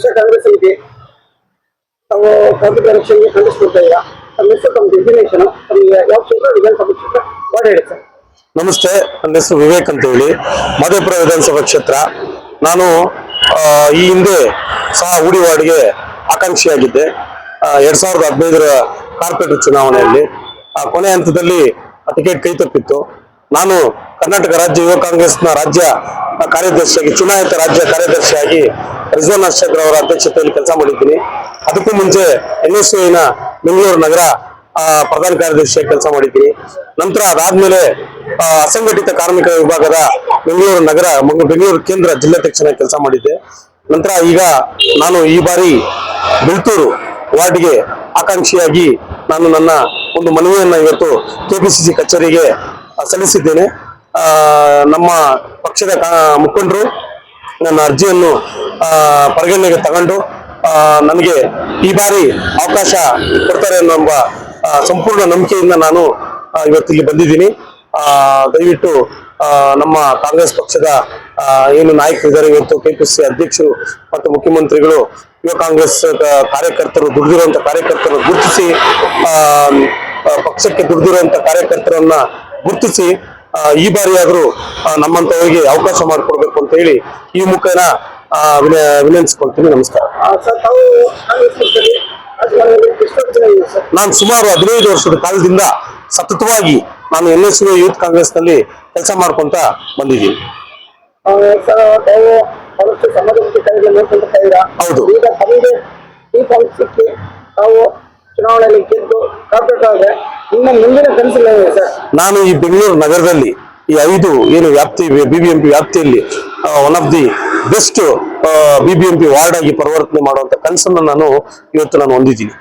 ವಿಶ್ವ ಕಾಂಗ್ರೆಸ್ ಸಮಿತಿ ತಾವು ಕಾಂಗ್ರೆಸ್ ರಕ್ಷಣೆಗೆ ಖಂಡಿಸ್ಕೊಳ್ತಾ ಇದ್ದೀರಾ ತಮ್ಮ ತಮ್ಮ ಡೆಸಿಗ್ನೇಷನ್ ತಮಗೆ ಯಾವ ಕ್ಷೇತ್ರ ವಿಧಾನಸಭಾ ಕ್ಷೇತ್ರ ವಾರ್ಡ್ ಹೇಳಿ ಸರ್. ನಮಸ್ತೆ, ನನ್ನ ಹೆಸರು ವಿವೇಕ್ ಅಂತ ಹೇಳಿ. ಮಧುಪುರ ವಿಧಾನಸಭಾ ಕ್ಷೇತ್ರ. ನಾನು ಈ ಹಿಂದೆ ಸಹ ಉಡಿ ವಾರ್ಡ್ಗೆ ಆಕಾಂಕ್ಷಿಯಾಗಿದ್ದೆ. ಎರಡ್ ಸಾವಿರದ ಹದಿನೈದರ ಕಾರ್ಪೊರೇಟರ್ ಚುನಾವಣೆಯಲ್ಲಿ. ಕೊನೆ ಹಂತದಲ್ಲಿ ಟಿಕೆಟ್ ಕೈ ತಪ್ಪಿತ್ತು. ನಾನು ಕರ್ನಾಟಕ ರಾಜ್ಯ ಯುವ ಕಾಂಗ್ರೆಸ್ನ ರಾಜ್ಯ ಕಾರ್ಯದರ್ಶಿಯಾಗಿ, ಚುನಾಯಿತ ರಾಜ್ಯ ಕಾರ್ಯದರ್ಶಿಯಾಗಿ ರಿಜ್ವಾನ್ ಅಶ್ಚಕ್ರ ಅವರ ಅಧ್ಯಕ್ಷತೆಯಲ್ಲಿ ಕೆಲಸ ಮಾಡಿದ್ದೀನಿ. ಅದಕ್ಕೂ ಮುಂಚೆ ಎನ್ ಎಸ್ ಬೆಂಗಳೂರು ನಗರ ಪ್ರಧಾನ ಕಾರ್ಯದರ್ಶಿಯಾಗಿ ಕೆಲಸ ಮಾಡಿದ್ದೀನಿ. ನಂತರ ಅದಾದ್ಮೇಲೆ ಅಸಂಘಟಿತ ಕಾರ್ಮಿಕ ವಿಭಾಗದ ಬೆಂಗಳೂರು ನಗರ ಬೆಂಗಳೂರು ಕೇಂದ್ರ ಜಿಲ್ಲಾಧ್ಯಕ್ಷನಾಗಿ ಕೆಲಸ ಮಾಡಿದ್ದೆ. ನಂತರ ಈಗ ನಾನು ಈ ಬಾರಿ ಬೆಳ್ತೂರು ವಾರ್ಡ್ಗೆ ಆಕಾಂಕ್ಷಿಯಾಗಿ ನಾನು ನನ್ನ ಒಂದು ಮನವಿಯನ್ನು ಇವತ್ತು ಕೆಪಿಸಿಸಿ ಕಚೇರಿಗೆ ಸಲ್ಲಿಸಿದ್ದೇನೆ. ನಮ್ಮ ಪಕ್ಷದ ಮುಖಂಡರು ನನ್ನ ಅರ್ಜಿಯನ್ನು ಪರಿಗಣನೆಗೆ ತಗೊಂಡು ನನಗೆ ಈ ಬಾರಿ ಅವಕಾಶ ಕೊಡ್ತಾರೆ ಆ, ಸಂಪೂರ್ಣ ನಂಬಿಕೆಯಿಂದ ನಾನು ಇವತ್ತು ಇಲ್ಲಿ ಬಂದಿದ್ದೀನಿ. ದಯವಿಟ್ಟು ನಮ್ಮ ಕಾಂಗ್ರೆಸ್ ಪಕ್ಷದ ಏನು ನಾಯಕರಿದ್ದಾರೆ ಇವತ್ತು ಕೆ ಪಿ ಸಿ ಅಧ್ಯಕ್ಷರು ಮತ್ತು ಮುಖ್ಯಮಂತ್ರಿಗಳು ಯುವ ಕಾಂಗ್ರೆಸ್ ಕಾರ್ಯಕರ್ತರು ದುಡಿದಿರುವಂತ ಕಾರ್ಯಕರ್ತರು ಗುರುತಿಸಿ ಪಕ್ಷಕ್ಕೆ ದುಡಿದಿರುವಂತ ಕಾರ್ಯಕರ್ತರನ್ನ ಗುರುತಿಸಿ ಈ ಬಾರಿಯಾದರೂ ನಮ್ಮಂತವರಿಗೆ ಅವಕಾಶ ಮಾಡಿಕೊಡ್ಬೇಕು ಅಂತ ಹೇಳಿ ಈ ಮುಖೇನ ವಿನಂತಿಸ್ಕೊಳ್ತೀನಿ. ನಮಸ್ಕಾರ. ನಾನು ಸುಮಾರು ಹದಿನೈದು ವರ್ಷದ ಕಾಲದಿಂದ ಸತತವಾಗಿ ನಾನು ಎನ್ ಎಸ್ ಯು ಯೂತ್ ಕಾಂಗ್ರೆಸ್ನಲ್ಲಿ ಕೆಲಸ ಮಾಡ್ಕೊಂತ ಬಂದಿದ್ದೀನಿ. ಹೌದು. ಚುನಾವಣೆಯಲ್ಲಿ ಗೆದ್ದು ನಿಮ್ಮ ಮುಂದಿನ ಕನಸು ಸರ್? ನಾನು ಈ ಬೆಂಗಳೂರು ನಗರದಲ್ಲಿ ಈ ಐದು ಏನು ವ್ಯಾಪ್ತಿ ಬಿಬಿಎಂಪಿ ವ್ಯಾಪ್ತಿಯಲ್ಲಿ one of the best BBMP ward ಆಗಿ ಪರಿವರ್ತನೆ ಮಾಡುವಂತ ಕನಸನ್ನು ನಾನು ಇವತ್ತು ನಾನು ಹೊಂದಿದ್ದೀನಿ.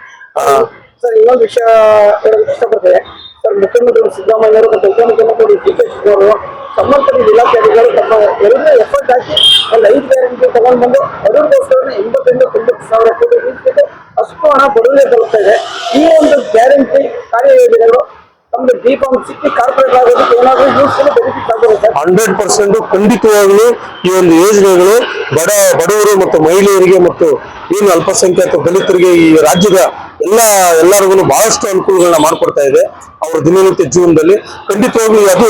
ಸರ್ ಇನ್ನೊಂದು ವಿಷಯ ಇಷ್ಟಪಡ್ತೇನೆ. ಮುಖ್ಯಮಂತ್ರಿಗಳು ಸಿದ್ದರಾಮಯ್ಯವರು ಮತ್ತು ಉಪಮುಖ್ಯಮಂತ್ರಿ ಡಿ ಕೆ ಶಿವಕುಮಾರ್ ಸಂಬಂಧಪಟ್ಟ ಇಲಾಖಾಧಿಕಾರಿಗಳು ತಮ್ಮ ಎರಡನೇ ಎಫರ್ಟ್ ಹಾಕಿ ಒಂದು ಐದು ಗ್ಯಾರಂಟಿ ತಗೊಂಡು ಬಂದು ಅದೊಂದು ಎಂಬತ್ತರಿಂದ ತೊಂಬತ್ತು ಸಾವಿರ ಕೋಟಿ ನೀಡ್ತಿದ್ದು ಅಷ್ಟು ಹಣ ಬಡವರಿಗೆ ತಲುಪ್ತಾ ಇದೆ. ಈ ಒಂದು ಗ್ಯಾರಂಟಿ ಕಾರ್ಯಯೋಜನೆಗಳು ನಮ್ದು ಬಿ ಕಾಮ್ ಸಿಕ್ಕಿ ಕಾರ್ಪೊರೇಟ್ ಆಗೋದಕ್ಕೆ ಏನಾದರೂ ಯೂಸ್ಫುಲ್ ಬೆನಿಫಿಟ್ ಆಗಿರುತ್ತೆ ಹಂಡ್ರೆಡ್ ಪರ್ಸೆಂಟ್ ಖಂಡಿತವಾಗ್ಲೂ ಈ ಒಂದು ಯೋಜನೆಗಳು ಬಡ ಬಡವರು ಮತ್ತು ಮಹಿಳೆಯರಿಗೆ ಮತ್ತು ಏನು ಅಲ್ಪಸಂಖ್ಯಾತ ದಲಿತರಿಗೆ ಈ ರಾಜ್ಯದ ಎಲ್ಲ, ಎಲ್ಲರಿಗೂ ಬಹಳಷ್ಟು ಅನುಕೂಲಗಳನ್ನ ಮಾಡಿಕೊಡ್ತಾ ಇದೆ ಅವರ ದಿನನಿತ್ಯ ಜೀವನದಲ್ಲಿ. ಖಂಡಿತವಾಗ್ಲೂ ಅದು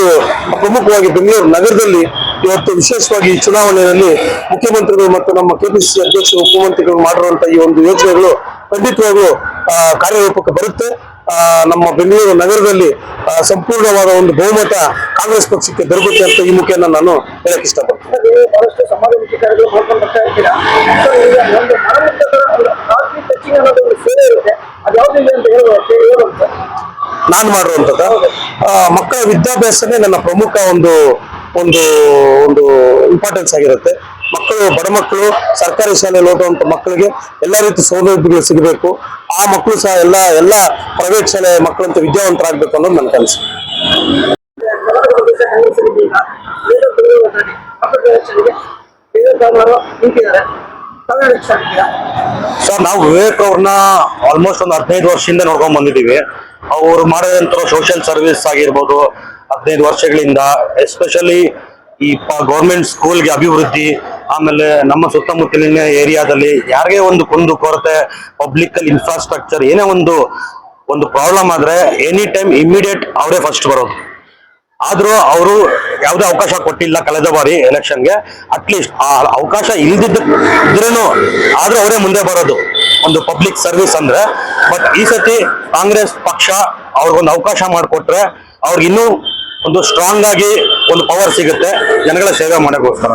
ಪ್ರಮುಖವಾಗಿ ಬೆಂಗಳೂರು ನಗರದಲ್ಲಿ ಇವತ್ತು ವಿಶೇಷವಾಗಿ ಈ ಚುನಾವಣೆಯಲ್ಲಿ ಮುಖ್ಯಮಂತ್ರಿಗಳು ಮತ್ತು ನಮ್ಮ ಕೆಪಿಸಿಸಿ ಅಧ್ಯಕ್ಷರು ಮುಖ್ಯಮಂತ್ರಿಗಳು ಮಾಡಿರುವಂತಹ ಈ ಒಂದು ಯೋಜನೆಗಳು ಖಂಡಿತವಾಗ್ಲೂ ಕಾರ್ಯರೂಪಕ್ಕೆ ಬರುತ್ತೆ. ನಮ್ಮ ಬೆಂಗಳೂರು ನಗರದಲ್ಲಿ ಸಂಪೂರ್ಣವಾದ ಒಂದು ಬಹುಮತ ಕಾಂಗ್ರೆಸ್ ಪಕ್ಷಕ್ಕೆ ದೊರಕುತ್ತೆ ಅಂತ ಈ ಮುಖೇನ ನಾನು ಹೇಳಕ್ ಇಷ್ಟಪಡ್ತೀನಿ ಸರ್, ನೀವು ಬಹಳಷ್ಟು ಸಮಾಜಮುಖಿ ಕಾರ್ಯಗಳು ಮಾಡ್ಕೊಂಡು ಬರ್ತಾ ಇರ್ತೀರಾ ಸರ್ ಈಗ ಒಂದು ಮನಮುಟ್ಟದ ಒಂದು ರಾತ್ರಿ ಟಚಿಂಗ್ ಅನ್ನೋದು ಒಂದು ಸೇವೆ ಇರುತ್ತೆ ಅದು ಯಾವುದಿದೆ ಅಂತ ಹೇಳ್ಬೋದು ಹೇಳ್ಬೋದು ಸರ್ ನಾನು ಮಾಡಿರುವಂತದ್ದು ಮಕ್ಕಳ ವಿದ್ಯಾಭ್ಯಾಸನೇ ನನ್ನ ಪ್ರಮುಖ ಒಂದು ಒಂದು ಒಂದು ಇಂಪಾರ್ಟೆನ್ಸ್ ಆಗಿರುತ್ತೆ. ಮಕ್ಕಳು, ಬಡ ಮಕ್ಕಳು, ಸರ್ಕಾರಿ ಶಾಲೆಯಲ್ಲಿ ಓದುವಂತ ಮಕ್ಕಳಿಗೆ ಎಲ್ಲ ರೀತಿ ಸೌಲಭ್ಯಗಳು ಸಿಗಬೇಕು. ಆ ಮಕ್ಕಳು ಸಹ ಎಲ್ಲ ಎಲ್ಲ ಪ್ರೈವೇಟ್ ಶಾಲೆ ಮಕ್ಕಳಂತ ವಿದ್ಯಾವಂತರಾಗಬೇಕು ಅನ್ನೋದು ನನ್ನ ಕನಸು. ಸರ್, ನಾವು ವಿವೇಕ್ ಅವ್ರನ್ನ ಆಲ್ಮೋಸ್ಟ್ ಒಂದು ಹದಿನೈದು ವರ್ಷದಿಂದ ನೋಡ್ಕೊಂಡ್ ಬಂದಿದ್ದೀವಿ. ಅವ್ರು ಮಾಡಿದಂತ ಸೋಷಿಯಲ್ ಸರ್ವಿಸ್ ಆಗಿರ್ಬೋದು, ಹದಿನೈದು ವರ್ಷಗಳಿಂದ ಎಸ್ಪೆಷಲಿ ಈ ಗೌರ್ಮೆಂಟ್ ಸ್ಕೂಲ್ಗೆ ಅಭಿವೃದ್ಧಿ, ಆಮೇಲೆ ನಮ್ಮ ಸುತ್ತಮುತ್ತಲಿನ ಏರಿಯಾದಲ್ಲಿ ಯಾರಿಗೆ ಒಂದು ಕುಂದು ಕೊರತೆ ಪಬ್ಲಿಕ್ ಇನ್ಫ್ರಾಸ್ಟ್ರಕ್ಚರ್ ಏನೇ ಒಂದು ಒಂದು ಪ್ರಾಬ್ಲಮ್ ಆದ್ರೆ ಎನಿ ಟೈಮ್ ಇಮಿಡಿಯೇಟ್ ಅವರೇ ಫಸ್ಟ್ ಬರೋದು. ಆದ್ರೂ ಅವರು ಯಾವುದೇ ಅವಕಾಶ ಕೊಟ್ಟಿಲ್ಲ ಕಳೆದ ಬಾರಿ ಎಲೆಕ್ಷನ್ಗೆ ಅಟ್ಲೀಸ್ಟ್ ಆ ಅವಕಾಶ ಇಲ್ದಿದ್ರೂ ಆದ್ರೂ ಅವರೇ ಮುಂದೆ ಬರೋದು. ಒಂದು ಪಬ್ಲಿಕ್ ಸರ್ವಿಸ್ ಅಂದ್ರೆ. ಬಟ್ ಈ ಸತಿ ಕಾಂಗ್ರೆಸ್ ಪಕ್ಷ ಅವ್ರಿಗೊಂದು ಅವಕಾಶ ಮಾಡಿಕೊಟ್ರೆ ಅವ್ರಿಗೆ ಇನ್ನೂ ಒಂದು ಸ್ಟ್ರಾಂಗ್ ಆಗಿ ಒಂದು ಪವರ್ ಸಿಗುತ್ತೆ. ಜನಗಳ ಸೇವೆ ಮಾಡೋಕ್ಕೋಸ್ಕರ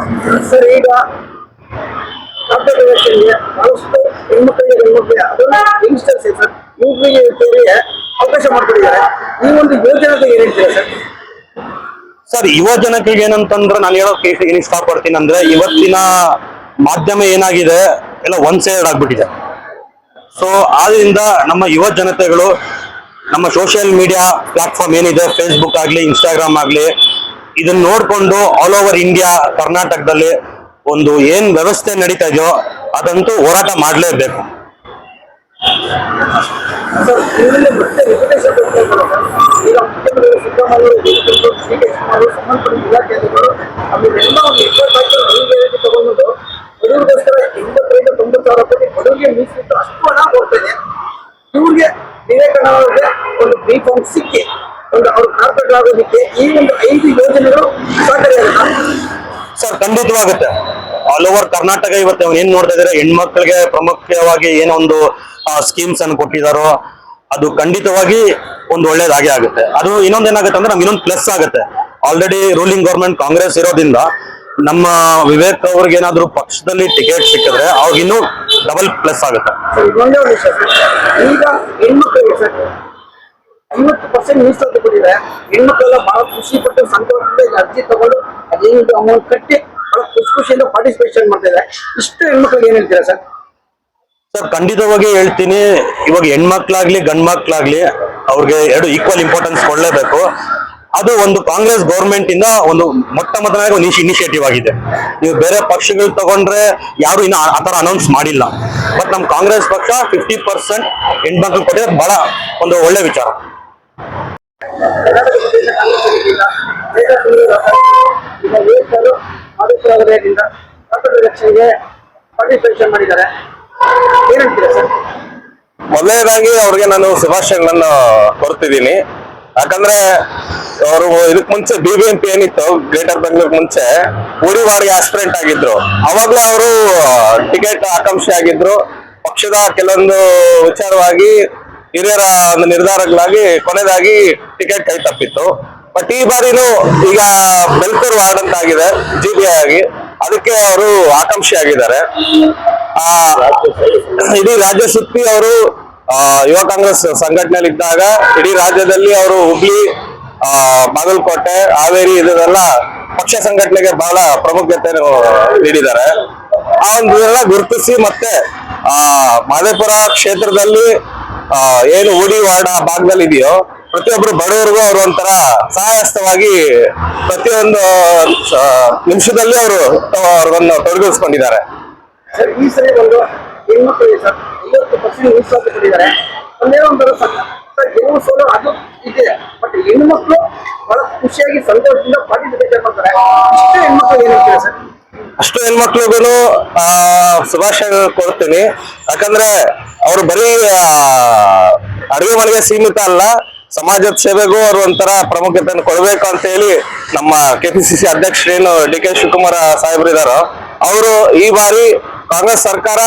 ಅವಕಾಶ ಮಾಡ್ಕೊಂಡಿದ್ದಾರೆ ಈ ಒಂದು ಯೋಜನೆ ಸರ್, ಯುವ ಜನತೆಗೆ ಏನಂತಂದ್ರೆ ನಾನು ಹೇಳೋಕೆ ಏನ್ ಇಷ್ಟಪಡ್ತೀನಿ ಅಂದ್ರೆ ಇವತ್ತಿನ ಮಾಧ್ಯಮ ಏನಾಗಿದೆ, ಎಲ್ಲ ಒನ್ ಸೈಡ್ ಆಗ್ಬಿಟ್ಟಿದೆ. ಸೊ ಆದ್ರಿಂದ ನಮ್ಮ ಯುವ ಜನತೆಗಳು, ನಮ್ಮ ಸೋಷಿಯಲ್ ಮೀಡಿಯಾ ಪ್ಲಾಟ್ಫಾರ್ಮ್ ಏನಿದೆ ಫೇಸ್ಬುಕ್ ಆಗ್ಲಿ ಇನ್ಸ್ಟಾಗ್ರಾಮ್ ಆಗ್ಲಿ ಇದನ್ನ ನೋಡ್ಕೊಂಡು ಆಲ್ ಓವರ್ ಇಂಡಿಯಾ ಕರ್ನಾಟಕದಲ್ಲಿ ಒಂದು ಏನ್ ವ್ಯವಸ್ಥೆ ನಡೀತಾ ಇದೆಯೋ, ಅದಂತೂ ಹೋರಾಟ ಮಾಡಲೇಬೇಕು. ಇವ್ರಿಗೆ ಒಂದು ಫ್ರೀ ಸಿಕ್ಕಿ ಒಂದು ಅವ್ರ ಕಾರ್ಪೆಟ್ ಈ ಒಂದು ಐದು ಯೋಜನೆಗಳು ಸರ್, ಖಂಡಿತವಾಗುತ್ತೆ. ಆಲ್ ಓವರ್ ಕರ್ನಾಟಕ ಇವತ್ತು ಏನ್ ನೋಡ್ತಾ ಇದ್ದಾರೆ ಹೆಣ್ಮಕ್ಳಿಗೆ ಪ್ರಮುಖವಾಗಿ ಏನೋ ಒಂದು ಸ್ಕೀಮ್ಸ್ ಅನ್ನು ಕೊಟ್ಟಿದಾರೋ ಅದು ಖಂಡಿತವಾಗಿ ಒಂದು ಒಳ್ಳೇದಾಗೆ ಆಗುತ್ತೆ. ಅದು ಇನ್ನೊಂದ್ ಏನಾಗುತ್ತೆ ಅಂದ್ರೆ ನಮ್ಗೆ ಇನ್ನೊಂದು ಪ್ಲಸ್ ಆಗುತ್ತೆ. ಆಲ್ರೆಡಿ ರೂಲಿಂಗ್ ಗೌರ್ಮೆಂಟ್ ಕಾಂಗ್ರೆಸ್ ಇರೋದ್ರಿಂದ ನಮ್ಮ ವಿವೇಕ್ ಅವ್ರಿಗೆ ಏನಾದ್ರು ಪಕ್ಷದಲ್ಲಿ ಟಿಕೆಟ್ ಸಿಕ್ಕಿದ್ರೆ ಅವ್ರಿಗೆ ಇನ್ನೂ ಡಬಲ್ ಪ್ಲಸ್ ಆಗುತ್ತೆ. ಪರ್ಸೆಂಟ್ ಹೆಣ್ಮಕ್ಳೆಲ್ಲ ಬಹಳ ಖುಷಿ ಪಟ್ಟು ಸಂತೋಷದಿಂದ ಅರ್ಜಿ ತಗೊಂಡು ಅದೇನಿದೆ ಅಮೌಂಟ್ ಕಟ್ಟಿ ಬಹಳ ಖುಷಿ ಖುಷಿಯಿಂದ ಪಾರ್ಟಿಸಿಪೇಷನ್ ಮಾಡ್ತಾ ಇದ್ದಾರೆ. ಇಷ್ಟು ಹೆಣ್ಮಕ್ಳಿಗೆ ಏನ್ ಹೇಳ್ತೀರಾ ಸರ್? ಸರ್, ಖಂಡಿತವಾಗಿ ಹೇಳ್ತೀನಿ. ಇವಾಗ ಹೆಣ್ಮಕ್ಳಾಗ್ಲಿ ಗಂಡ್ ಮಕ್ಳಾಗ್ಲಿ ಅವ್ರಿಗೆ ಎರಡು ಈಕ್ವಲ್ ಇಂಪಾರ್ಟೆನ್ಸ್ ಕೊಡ್ಲೇಬೇಕು. ಅದು ಒಂದು ಕಾಂಗ್ರೆಸ್ ಗೌರ್ಮೆಂಟ್ ಇಂದ ಒಂದು ಮೊಟ್ಟ ಮೊದಲನೇ ಒಂದು ಇನಿಷಿಯೇಟಿವ್ ಆಗಿದೆ. ನೀವು ಬೇರೆ ಪಕ್ಷಗಳು ತಗೊಂಡ್ರೆ ಯಾರು ಇನ್ನು ಆ ತರ ಅನೌನ್ಸ್ ಮಾಡಿಲ್ಲ. ಬಟ್ ನಮ್ ಕಾಂಗ್ರೆಸ್ ಪಕ್ಷ ಫಿಫ್ಟಿ ಪರ್ಸೆಂಟ್ ಹೆಣ್ಮಕ್ಳು ಕೊಟ್ಟಿದ್ರೆ ಬಹಳ ಒಂದು ಒಳ್ಳೆ ವಿಚಾರ. ಮಾಡಿದ್ದಾರೆ. ಮೊದಲನೇದಾಗಿ ಅವ್ರಿಗೆ ನಾನು ಶುಭಾಶಯಗಳನ್ನ ಕೊಡ್ತಿದ್ದೀನಿ ಯಾಕಂದ್ರೆ ಅವರು ಇದಕ್ ಮುಂಚೆ ಬಿ ಬಿ ಎಂ ಪಿ ಏನಿತ್ತು ಗ್ರೇಟರ್ ಬೆಂಗಳೂರು ಮುಂಚೆ ಉಡಿವಾಡಿಗೆ ಆಸ್ಪಿರೆಂಟ್ ಆಗಿದ್ರು. ಅವಾಗ್ಲೂ ಅವರು ಟಿಕೆಟ್ ಆಕಾಂಕ್ಷಿ ಆಗಿದ್ರು. ಪಕ್ಷದ ಕೆಲವೊಂದು ವಿಚಾರವಾಗಿ ಹಿರಿಯರ ಒಂದು ನಿರ್ಧಾರಗಳಾಗಿ ಕೊನೆದಾಗಿ ಟಿಕೆಟ್ ಕೈ ತಪ್ಪಿತ್ತು. ಬಟ್ ಈ ಬಾರಿನೂ ಈಗ ಬೆಲ್ಕೂರ್ ವಾರ್ಡ್ ಅಂತ ಆಗಿದೆ ಜಿ ಬಿ ಆಗಿ. ಅದಕ್ಕೆ ಅವರು ಆಕಾಂಕ್ಷಿ ಆಗಿದ್ದಾರೆ. ಇಡೀ ರಾಜ್ಯ ಸುತ್ತಿ ಅವರು ಯುವ ಕಾಂಗ್ರೆಸ್ ಸಂಘಟನೆಯಲ್ಲಿ ಇದ್ದಾಗ ಇಡೀ ರಾಜ್ಯದಲ್ಲಿ ಅವರು ಹುಬ್ಳಿ ಬಾಗಲಕೋಟೆ, ಹಾವೇರಿ ಇದೆಲ್ಲ ಪಕ್ಷ ಸಂಘಟನೆಗೆ ಬಹಳ ಪ್ರಾಮುಖ್ಯತೆಯನ್ನು ನೀಡಿದ್ದಾರೆ. ಆ ಒಂದು ಗುರುತಿಸಿ ಮತ್ತೆ, ಆ, ಮಾದೇಪುರ ಕ್ಷೇತ್ರದಲ್ಲಿ ಏನು ಉಡಿ ವಾರ್ಡ್ ಆ ಭಾಗದಲ್ಲಿ ಇದೆಯೋ ಪ್ರತಿಯೊಬ್ಬರು ಬಡವರಿಗೂ ಅವರು ಒಂಥರ ಸಹಾಯಸ್ತವಾಗಿ ಪ್ರತಿಯೊಂದು ನಿಮಿಷದಲ್ಲಿ ಅವರು ಅವ್ರನ್ನ ತೊಡಗಿಸ್ಕೊಂಡಿದ್ದಾರೆ. ಸರ್, ಈ ಸರಿ ಒಂದು ಹೆಣ್ಮಕ್ಳಿಗೆ ಸರ್. ಐವತ್ತು ಪರ್ಸೆಂಟ್ ಮೀಸಲಾತಿ ಕೊಟ್ಟಿದ್ದಾರೆ. ಒಂದೇ ಒಂದು ಸರ್ ಗೆಲುವು ಸೋಲು ಅದು ಇದೆ. ಬಟ್ ಹೆಣ್ಮಕ್ಳು ಬಹಳ ಖುಷಿಯಾಗಿ ಸಂತೋಷದಿಂದ ಪಾರ್ಟಿಸಿಪೇಟ್ ಮಾಡ್ತಾರೆ. ಇಷ್ಟು ಹೆಣ್ಮಕ್ಳು ಏನು ಹೇಳ್ತೀರಾ ಸರ್? ಅಷ್ಟು ಹೆಣ್ಮಕ್ಳಿಗೂ ಶುಭಾಶಯ ಕೊಡ್ತೀನಿ. ಯಾಕಂದ್ರೆ ಅವ್ರು ಬರೀ ಅಡುಗೆ ಮನೆಗೆ ಸೀಮಿತ ಅಲ್ಲ, ಸಮಾಜದ ಸೇವೆಗೂ ಅವರು ಒಂಥರ ಪ್ರಾಮುಖ್ಯತೆಯನ್ನು ಕೊಡಬೇಕು ಅಂತ ಹೇಳಿ ನಮ್ಮ ಕೆಪಿಸಿಸಿ ಅಧ್ಯಕ್ಷರೇನು ಡಿ ಕೆ ಶಿವಕುಮಾರ್ ಸಾಹೇಬ್ರು ಇದಾರೋ ಅವರು ಈ ಬಾರಿ ಕಾಂಗ್ರೆಸ್ ಸರ್ಕಾರ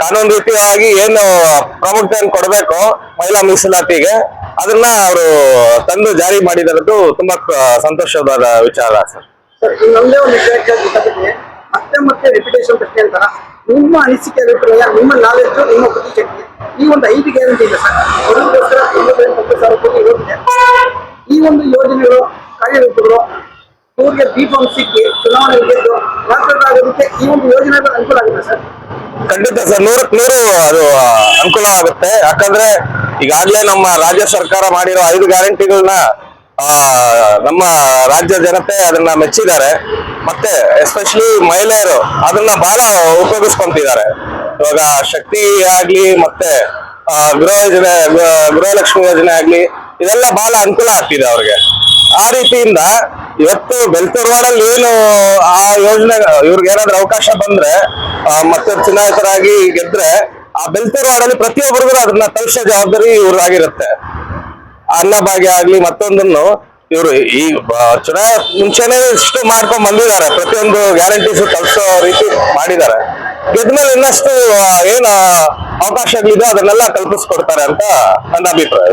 ಕಾನೂನು ರೀತಿಯಾಗಿ ಏನು ಪ್ರಾಮುಖ್ಯತೆಯನ್ನು ಕೊಡಬೇಕು ಮಹಿಳಾ ಮೀಸಲಾತಿಗೆ ಅದನ್ನ ಅವರು ತಂದು ಜಾರಿ ಮಾಡಿದಿರೋದು ತುಂಬಾ ಸಂತೋಷದ ವಿಚಾರ ಸರ್. ಒಂದು ಮತ್ತೆ ಮತ್ತೆ ರೆಪ್ಯುಟೇಷನ್ ಪ್ರಶ್ನೆ ಅಂತಾರ? ನಿಮ್ಮ ಅನಿಸಿಕೆ ಅಭಿಪ್ರಾಯ, ನಿಮ್ಮ ನಾಲೆಜ್ ನಿಮ್ಮ ಬುದ್ಧಿಶಕ್ತಿ ಈ ಒಂದು ಐದು ಗ್ಯಾರಂಟಿ ಇದೆ ಸರ್. ತೊಂಬತ್ತು ಸಾವಿರ ಕೋಟಿ ಈ ಒಂದು ಯೋಜನೆಗಳು ಕಾರ್ಯರೂಪಗಳು ಬಿ ಫಾರ್ಮ್ ಸಿಕ್ಕಿ ಚುನಾವಣೆ ಗೆದ್ದು ಆಗೋದಕ್ಕೆ ಈ ಒಂದು ಯೋಜನೆ ಅನುಕೂಲ ಆಗುತ್ತೆ ಸರ್? ಖಂಡಿತ ಸರ್ ನೂರಕ್ ನೂರು ಅದು ಅನುಕೂಲ ಆಗುತ್ತೆ. ಯಾಕಂದ್ರೆ ಈಗಾಗಲೇ ನಮ್ಮ ರಾಜ್ಯ ಸರ್ಕಾರ ಮಾಡಿರೋ ಐದು ಗ್ಯಾರಂಟಿಗಳನ್ನ ನಮ್ಮ ರಾಜ್ಯ ಜನತೆ ಅದನ್ನ ಮೆಚ್ಚಿದ್ದಾರೆ. ಮತ್ತೆ ಎಸ್ಪೆಷಲಿ ಮಹಿಳೆಯರು ಅದನ್ನ ಬಹಳ ಉಪಯೋಗಿಸ್ಕೊಂತಿದ್ದಾರೆ. ಇವಾಗ ಶಕ್ತಿ ಆಗ್ಲಿ ಮತ್ತೆ ಗೃಹ ಯೋಜನೆ, ಗೃಹ- ಗೃಹಲಕ್ಷ್ಮಿ ಯೋಜನೆ ಆಗ್ಲಿ, ಇದೆಲ್ಲ ಬಹಳ ಅನುಕೂಲ ಆಗ್ತಿದೆ ಅವ್ರಿಗೆ. ಆ ರೀತಿಯಿಂದ ಇವತ್ತು ಬೆಳ್ತೂರ್ವಾಡಲ್ಲಿ ಏನು ಆ ಯೋಜನೆ, ಇವ್ರಿಗೆ ಏನಾದ್ರು ಅವಕಾಶ ಬಂದ್ರೆ ಮತ್ತೆ ಚುನಾಯಿತರಾಗಿ ಗೆದ್ರೆ, ಆ ಬೆಳ್ತೂರ್ವಾಡಲ್ಲಿ ಪ್ರತಿಯೊಬ್ಬರಿಗೂ ಅದನ್ನ ತಲುಪಿಸೋ ಜವಾಬ್ದಾರಿ ಇವ್ರದಾಗಿರುತ್ತೆ. ಅನ್ನಭಾಗ್ಯ ಆಗ್ಲಿ, ಮತ್ತೊಂದನ್ನು ಇವರು ಈ ಚುನಾವಣೆ ಮುಂಚೆನೆ ಇಷ್ಟು ಮಾಡ್ಕೊಂಡ್ ಬಂದಿದ್ದಾರೆ. ಪ್ರತಿಯೊಂದು ಗ್ಯಾರಂಟೀಸ್ ತಲುಪಿಸೋ ರೀತಿ ಮಾಡಿದ್ದಾರೆ. ಗೆದ್ಮೇಲೆ ಇನ್ನಷ್ಟು ಏನು ಅವಕಾಶಗಳಿದೆ ಅದನ್ನೆಲ್ಲ ಕಲ್ಪಿಸ್ಕೊಡ್ತಾರೆ ಅಂತ ನನ್ನ ಅಭಿಪ್ರಾಯ.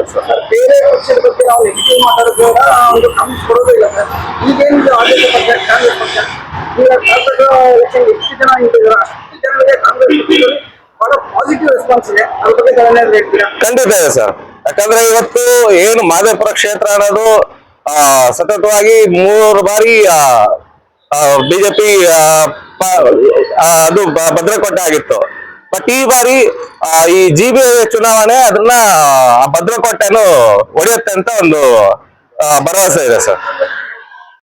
ಖಂಡಿತ ಇದೆ ಸರ್. ಯಾಕಂದ್ರೆ ಇವತ್ತು ಏನು ಮಾದೇಪುರ ಕ್ಷೇತ್ರ ಅನ್ನೋದು ಸತತವಾಗಿ ಮೂರು ಬಾರಿ ಬಿಜೆಪಿ ಅದು ಭದ್ರಕೋಟೆ ಆಗಿತ್ತು. ಬಟ್ ಈ ಬಾರಿ ಈ ಜಿ ಬಿ ಚುನಾವಣೆ ಅದನ್ನ ಭದ್ರಕೋಟೆನು ಒಡೆಯುತ್ತೆ ಅಂತ ಒಂದು ಭರವಸೆ ಇದೆ ಸರ್